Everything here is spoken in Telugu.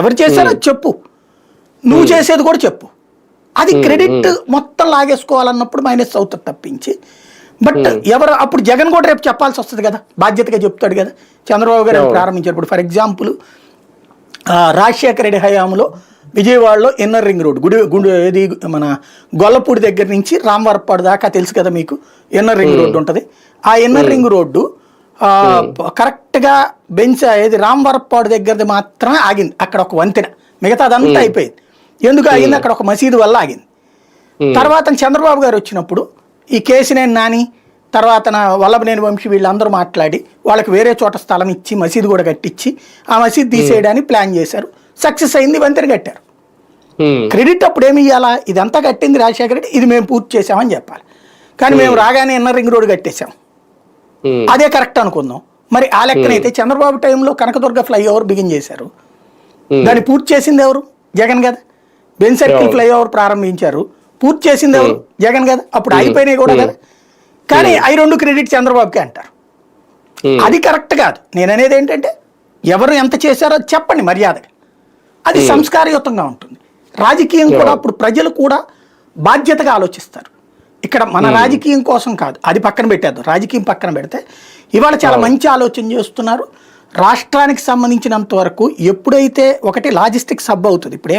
ఎవరు చేశారో అది చెప్పు. నువ్వు చేసేది కూడా చెప్పు. అది క్రెడిట్ మొత్తం లాగేసుకోవాలన్నప్పుడు మైనస్ అవుతుంది తప్పించి. బట్ ఎవరు అప్పుడు జగన్ కూడా రేపు చెప్పాల్సి వస్తుంది కదా. బాధ్యతగా చెప్తాడు కదా. చంద్రబాబు గారు ప్రారంభించారు. ఇప్పుడు ఫర్ ఎగ్జాంపుల్ రాజశేఖర రెడ్డి హయాంలో విజయవాడలో ఇన్నర్ రింగ్ రోడ్ గుడి గుడి ఏది మన గొల్లపూడి దగ్గర నుంచి రామవరపాడు దాకా తెలుసు కదా మీకు. ఇన్నర్ రింగ్ రోడ్డు ఉంటుంది. ఆ ఇన్నర్ రింగ్ రోడ్డు కరెక్ట్గా బెంచ్ ఏది రామవరపాడు దగ్గరది మాత్రమే ఆగింది. అక్కడ ఒక వంతెన. మిగతా అదంతా అయిపోయింది. ఎందుకు ఆగింది? అక్కడ ఒక మసీదు వల్ల ఆగింది. తర్వాత చంద్రబాబు గారు వచ్చినప్పుడు ఈ కేసినేని నాని తర్వాత నా వల్లభనేని వంశీ వీళ్ళందరూ మాట్లాడి వాళ్ళకి వేరే చోట స్థలం ఇచ్చి మసీదు కూడా కట్టించి ఆ మసీదు తీసేయడానికి ప్లాన్ చేశారు. సక్సెస్ అయింది వంతెన కట్టారు. క్రెడిట్ అప్పుడు ఏమి ఇవ్వాలా ఇదంతా కట్టింది రాజశేఖర రెడ్డి ఇది మేము పూర్తి చేసామని చెప్పాలి. కానీ మేము రాగానే ఇన్నర్ రింగ్ రోడ్ కట్టేశాం. అదే కరెక్ట్ అనుకుందాం. మరి ఆ లెక్కనైతే చంద్రబాబు టైంలో కనకదుర్గ ఫ్లైఓవర్ బిగిన్ చేశారు. ఉమ్, దాన్ని పూర్తి చేసింది ఎవరు? జగన్ కదా. బెన్ సర్కిల్ ఫ్లైఓవర్ ప్రారంభించారు. పూర్తి చేసింది ఎవరు? జగన్ కదా. అప్పుడు అయిపోయినాయి కూడా కదా. కానీ అవి రెండు క్రెడిట్ చంద్రబాబుకే అంటారు. అది కరెక్ట్ కాదు. నేను అనేది ఏంటంటే ఎవరు ఎంత చేశారో చెప్పండి మర్యాదగా. అది సంస్కారయుతంగా ఉంటుంది. రాజకీయం కూడా అప్పుడు ప్రజలు కూడా బాధ్యతగా ఆలోచిస్తారు. ఇక్కడ మన రాజకీయం కోసం కాదు అది పక్కన పెట్టేద్దాం. రాజకీయం పక్కన పెడితే ఇవాళ చాలా మంచి ఆలోచన చేస్తున్నారు. రాష్ట్రానికి సంబంధించినంత వరకు ఎప్పుడైతే ఒకటి లాజిస్టిక్స్ హబ్ అవుతుంది ఇప్పుడు